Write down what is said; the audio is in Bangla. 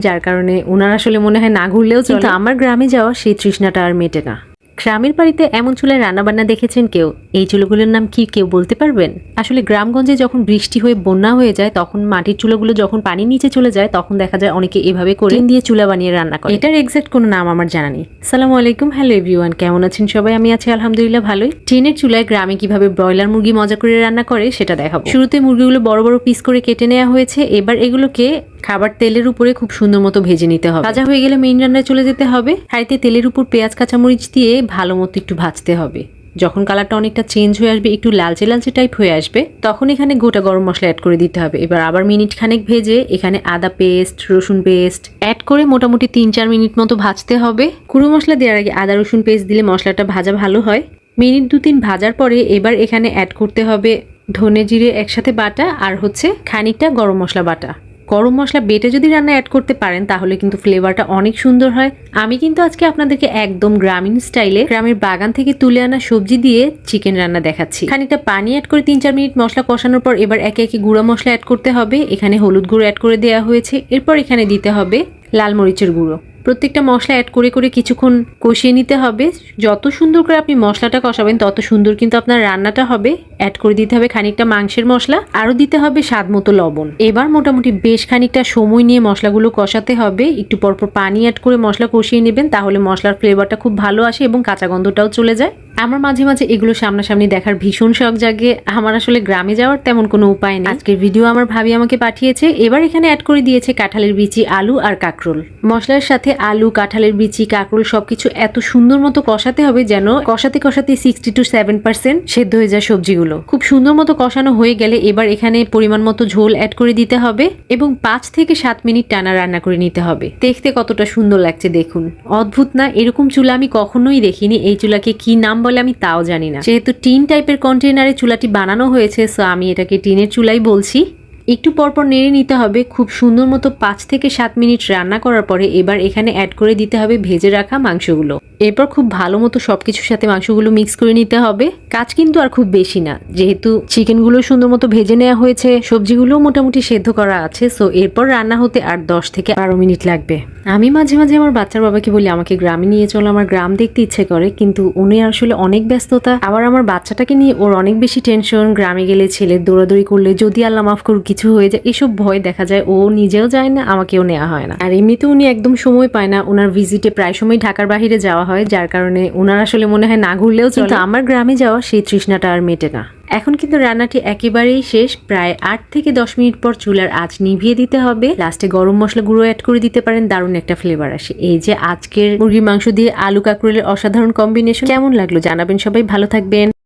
যার কারণে ওনার আসলে মনে হয় না ঘুরলেও কিন্তু আমার গ্রামে যাওয়া সেই তৃষ্ণাটা আর মেটে না। গ্রামের বাড়িতে এমন চুলায় রান্নাবান্না দেখেছেন কেউ? এই চুলোগুলোর নাম কি কেউ বলতে পারবেন? আসলে গ্রামগঞ্জে যখন বৃষ্টি হয়ে বন্যা হয়ে যায় তখন মাটির চুলোগুলো যখন পানি নিচে চলে যায় তখন দেখা যায় অনেকে এভাবে করে দিয়ে চুলা বানিয়ে রান্না করে। এটার এক্সাক্ট কোনো নাম আমার জানা নেই। সালামু আলাইকুম হ্যালো এভরিওয়ান কেমন আছেন সবাই? আমি আছি আলহামদুলিল্লাহ ভালোই। টিনের চুলায় গ্রামে কীভাবে ব্রয়লার মুরগি মজা করে রান্না করে সেটা দেখাবো। শুরুতে মুরগিগুলো বড় বড় পিস করে কেটে নেওয়া হয়েছে। এবার এগুলোকে খাবার তেলের উপরে খুব সুন্দর মতো ভেজে নিতে হবে। ভাজা হয়ে গেলে মেইন রান্নায় চলে যেতে হবে। হাঁড়িতে তেলের উপর পেঁয়াজ, কাঁচামরিচ দিয়ে ভালো মতো একটু ভাজতে হবে। যখন কালারটা অনেকটা চেঞ্জ হয়ে আসবে, একটু লালচে লালচে টাইপ হয়ে আসবে, তখন এখানে গোটা গরম মশলা অ্যাড করে দিতে হবে। এবার আবার মিনিট খানেক ভেজে এখানে আদা পেস্ট রসুন পেস্ট অ্যাড করে মোটামুটি তিন চার মিনিট মতো ভাজতে হবে। কুড়ো মশলা দেওয়ার আগে আদা, রসুন পেস্ট দিলে মশলাটা ভাজা ভালো হয়। মিনিট দু তিন ভাজার পরে এবার এখানে অ্যাড করতে হবে ধনে জিরে একসাথে বাটা আর হচ্ছে খানিকটা গরম মশলা বাটা। গরম মশলা বেটে যদি রান্না অ্যাড করতে পারেন, তাহলে কিন্তু ফ্লেভারটা অনেক সুন্দর হয়। আমি কিন্তু আজকে আপনাদেরকে একদম গ্রামীণ স্টাইলে গ্রামের বাগান থেকে তুলে আনা সবজি দিয়ে চিকেন রান্না দেখাচ্ছি। খানিকটা পানি অ্যাড করে তিন চার মিনিট মশলা কষানোর পর এবার একে একে গুঁড়া মশলা অ্যাড করতে হবে। এখানে হলুদ গুঁড়ো অ্যাড করে দেওয়া হয়েছে। এরপর এখানে দিতে হবে লাল মরিচের গুঁড়ো। প্রত্যেকটা মশলা অ্যাড করে করে কিছুক্ষণ কষিয়ে নিতে হবে। যত সুন্দর করে আপনি মশলাটা কষাবেন, তত সুন্দর কিন্তু আপনার রান্নাটা হবে। অ্যাড করে দিতে হবে খানিকটা মাংসের মশলা, আরও দিতে হবে স্বাদ মতো লবণ। এবার মোটামুটি বেশ খানিকটা সময় নিয়ে মশলাগুলো কষাতে হবে। একটু পরপর পানি অ্যাড করে মশলা কষিয়ে নেবেন, তাহলে মশলার ফ্লেভারটা খুব ভালো আসে এবং কাঁচা গন্ধটাও চলে যায়। আমার মাঝে মাঝে এগুলো সামনাসামনি দেখার ভীষণ শখ জাগে। আমার আসলে গ্রামে যাওয়ার তেমন কোনো উপায় নেই। আজকের ভিডিও আমার ভাবি আমাকে পাঠিয়েছে। এবার এখানে অ্যাড করে দিয়েছে কাঁঠালের বিচি, আলু আর কাঁকরোল। মশলার সাথে আলু, কাঁঠালের বিচি, কাঁকরোল সবকিছু এত সুন্দর মতো কষাতে হবে যেন কষাতে কষাতে সিক্সটি টু সেভেন পার্সেন্ট সেদ্ধ হয়ে যায় সবজিগুলো। খুব সুন্দর মতো কষানো হয়ে গেলে এবার এখানে পরিমাণ মতো ঝোল অ্যাড করে দিতে হবে এবং পাঁচ থেকে সাত মিনিট টানা রান্না করে নিতে হবে। দেখতে কতটা সুন্দর লাগছে দেখুন। অদ্ভুত না? এরকম চুলা আমি কখনোই দেখিনি। এই চুলাকে কি নাম বলে আমি তাও জানি না। যেহেতু টিন টাইপের কন্টেনারে চুলাটি বানানো হয়েছে সো আমি এটাকে টিনের চুলাই বলছি। একটু পরপর নেড়ে নিতে হবে। খুব সুন্দর মতো পাঁচ থেকে সাত মিনিট রান্না করার পরে এবার এখানে অ্যাড করে দিতে হবে ভেজে রাখা মাংসগুলো। এরপর খুব ভালো মতো সব কিছুর সাথে মাংসগুলো মিক্স করে নিতে হবে। কাজ কিন্তু আর খুব বেশি না। যেহেতু চিকেনগুলো সুন্দর মতো ভেজে নেওয়া হয়েছে, সবজিগুলোও মোটামুটি সেদ্ধ করা আছে সো এরপর রান্না হতে আর দশ থেকে বারো মিনিট লাগবে। আমি মাঝে মাঝে আমার বাচ্চার বাবাকে বলি, আমাকে গ্রামে নিয়ে চলো, আমার গ্রাম দেখতে ইচ্ছে করে। কিন্তু উনি আসলে অনেক ব্যস্ততা। আবার আমার বাচ্চাটাকে নিয়ে ওর অনেক বেশি টেনশন গ্রামে গেলে ছেলে দৌড়াদৌড়ি করলে যদি আল্লাহ মাফ করুক, কিছু হয়ে যায়, এসব ভয় দেখা যায়, ও নিজেও যায় না, আমাকেও নেওয়া হয় না। আর এমনিতে উনি একদম সময় পায় না ওনার ভিজিটে প্রায় সময় ঢাকার বাইরে যাওয়া হয় যার কারণে ওনার আসলে মনে হয় না ঘুরলেও কিন্তু আমার গ্রামে যাওয়া সেই তৃষ্ণাটা আর মেটে না। এখন কিন্তু রান্নাটি একেবারেই শেষ। প্রায় আট থেকে দশ মিনিট পর চুলার আঁচ নিভিয়ে দিতে হবে। লাস্টে গরম মশলা গুঁড়ো অ্যাড করে দিতে পারেন দারুণ একটা ফ্লেভার আসে। এই যে আজকের মুরগির মাংস দিয়ে আলু কাঁকরোলের অসাধারণ কম্বিনেশন কেমন লাগল জানাবেন সবাই ভালো থাকবেন।